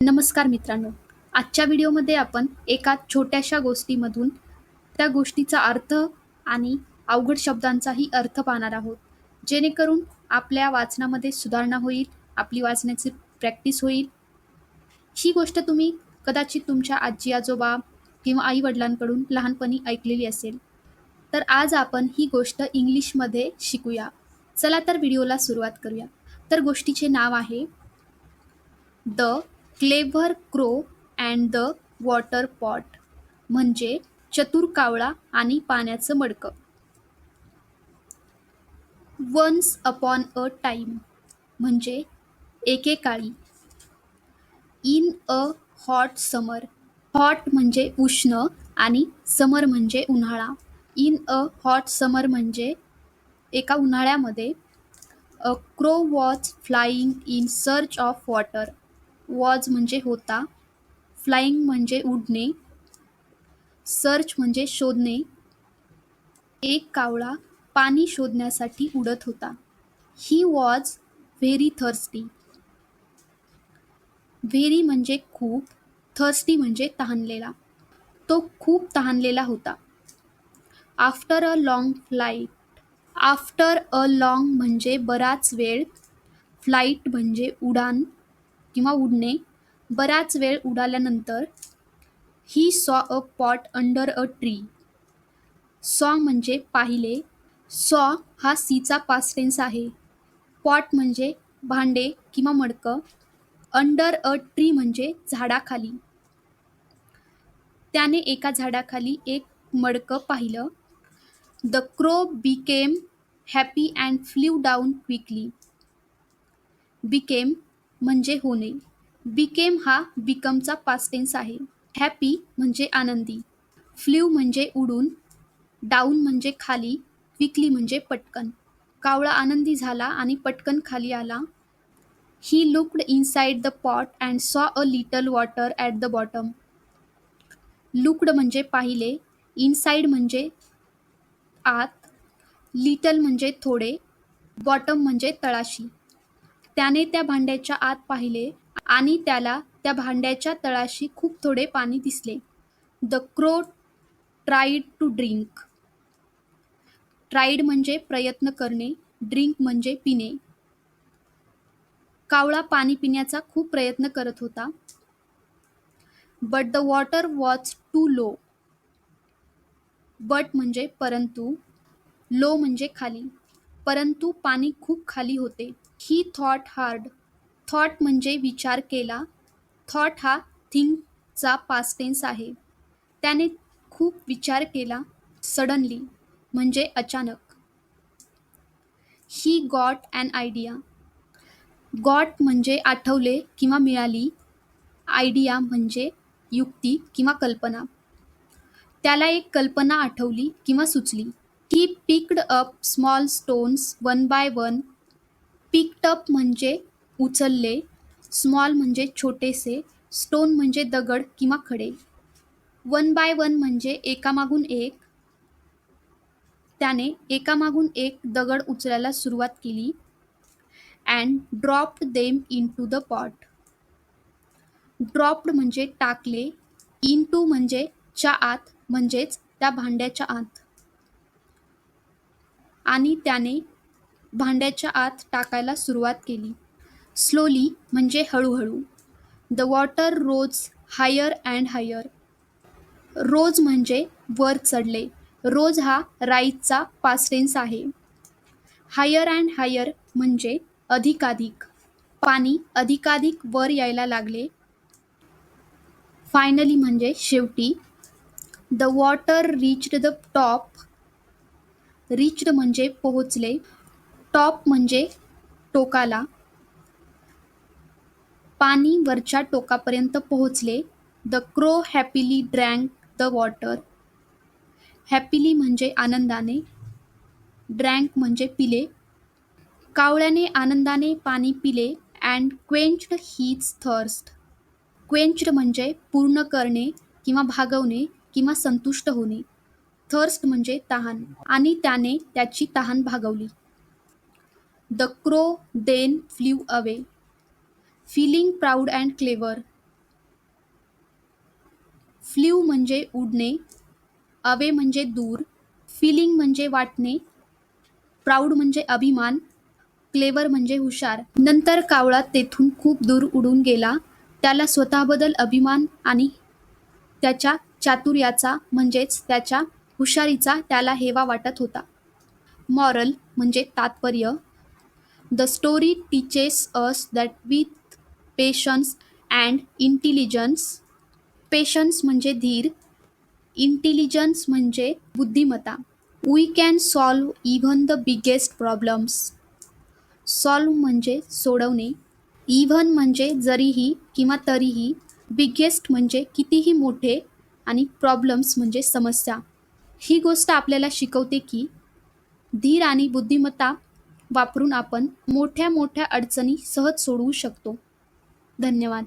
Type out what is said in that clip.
नमस्कार मित्रांनो. आजच्या व्हिडिओमध्ये आपण एका छोट्याशा गोष्टीमधून त्या गोष्टीचा अर्थ आणि अवघड शब्दांचाही अर्थ पाहणार आहोत. जेणेकरून आपल्या वाचनामध्ये सुधारणा होईल आपली वाचण्याची प्रॅक्टिस होईल. ही गोष्ट तुम्ही कदाचित तुमच्या आजी आजोबा किंवा आई वडिलांकडून लहानपणी ऐकलेली असेल. तर आज आपण ही गोष्ट इंग्लिशमध्ये शिकूया. चला तर व्हिडिओला सुरुवात करूया. तर गोष्टीचे नाव आहे the clever crow and the water pot म्हणजे चतुर कावळा आणि पाण्याचं मडकं. वन्स अपॉन अ टाईम म्हणजे एकेकाळी. In a hot summer hot म्हणजे उष्ण आणि समर म्हणजे उन्हाळा. इन अ हॉट समर म्हणजे एका उन्हाळ्यामध्ये a crow was flying in search of water. Was म्हणजे होता फ्लाईंग म्हणजे उडणे सर्च म्हणजे शोधणे एक कावळा पाणी शोधण्यासाठी उडत होता. He was very thirsty. Very म्हणजे खूप थर्स्टी म्हणजे तहानलेला. तो खूप तहानलेला होता. After a long flight after a long म्हणजे बराच वेळ फ्लाईट म्हणजे उडान किंवा उडणे बराच वेळ उडाल्यानंतर he saw a pot under a tree. Saw म्हणजे पाहिले. सॉ हा सीचा पास्टेन्स आहे. पॉट म्हणजे भांडे किंवा मडकं. अंडर अ ट्री म्हणजे झाडाखाली. त्याने एका झाडाखाली एक मडकं पाहिलं. The crow became happy and flew down quickly. Became म्हणजे होणे बिकेम हा बिकमचा पास्टेन्स आहे. हॅपी म्हणजे आनंदी. फ्ल्यू म्हणजे उडून. डाऊन म्हणजे खाली. विकली म्हणजे पटकन. कावळा आनंदी झाला आणि पटकन खाली आला. He looked inside the pot and saw a little water at the bottom looked म्हणजे पाहिले. इनसाइड म्हणजे आत. लिटल म्हणजे थोडे. बॉटम म्हणजे तळाशी. त्याने त्या भांड्याच्या आत पाहिले आणि त्याला त्या भांड्याच्या तळाशी खूप थोडे पाणी दिसले. The crow tried to drink tried म्हणजे प्रयत्न करणे ड्रिंक म्हणजे पिणे. कावळा पाणी पिण्याचा खूप प्रयत्न करत होता. But the water was too low but म्हणजे परंतु लो म्हणजे खाली. परंतु पाणी खूप खाली होते. ही थॉट हार्ड थॉट म्हणजे विचार केला. थॉट हा थिंकचा पास्ट टेन्स आहे. त्याने खूप विचार केला. सडनली म्हणजे अचानक. He got an idea got म्हणजे आठवले किंवा मिळाली. आयडिया म्हणजे युक्ती किंवा कल्पना. त्याला एक कल्पना आठवली किंवा सुचली. He picked up small stones one by one picked up म्हणजे उचलले स्मॉल म्हणजे छोटेसे स्टोन म्हणजे दगड किंवा खडे. वन बाय वन म्हणजे एकामागून एक. त्याने एकामागून एक दगड उचलायला सुरुवात केली and dropped them into the pot dropped म्हणजे टाकले इन टू म्हणजे च्या आत म्हणजेच त्या भांड्याच्या आत. आणि त्याने भांड्याच्या आत टाकायला सुरुवात केली. स्लोली म्हणजे हळूहळू. The water rose higher and higher rose म्हणजे वर चढले. रोज हा राईजचा पास्टेन्स आहे. हायर अँड हायर म्हणजे अधिकाधिक. पाणी अधिकाधिक वर यायला लागले. फायनली म्हणजे शेवटी. The water reached the top reached म्हणजे पोहोचले. टॉप म्हणजे टोकाला. पाणी वरच्या टोकापर्यंत पोहोचले. The crow happily drank the water happily म्हणजे आनंदाने. ड्रँक म्हणजे पिले. कावळ्याने आनंदाने पाणी पिले and quenched his thirst quenched म्हणजे पूर्ण करणे किंवा भागवणे किंवा संतुष्ट होणे. थर्स्ट म्हणजे तहान. आणि त्याने त्याची तहान भागवली. The crow then flew away feeling proud and clever flew म्हणजे उडणे अवे म्हणजे दूर फिलिंग म्हणजे वाटणे प्राऊड म्हणजे अभिमान क्लेवर म्हणजे हुशार. नंतर कावळा तेथून खूप दूर उडून गेला. त्याला स्वतःबद्दल अभिमान आणि त्याच्या चातुर्याचा म्हणजेच त्याच्या हुशारीचा त्याला हेवा वाटत होता. मॉरल म्हणजे तात्पर्य. The story teaches us that with patience and intelligence patience म्हणजे धीर इंटेलिजन्स म्हणजे बुद्धिमत्ता. We can solve even the biggest problems solve म्हणजे सोडवणे. इव्हन म्हणजे जरीही किंवा तरीही बिगेस्ट म्हणजे कितीही मोठे आणि प्रॉब्लेम्स म्हणजे समस्या. ही गोष्ट आपल्याला शिकवते की धीर आणि बुद्धिमत्ता वापरून आपण मोठ्या मोठ्या अडचणी सहज सोडवू शकतो. धन्यवाद.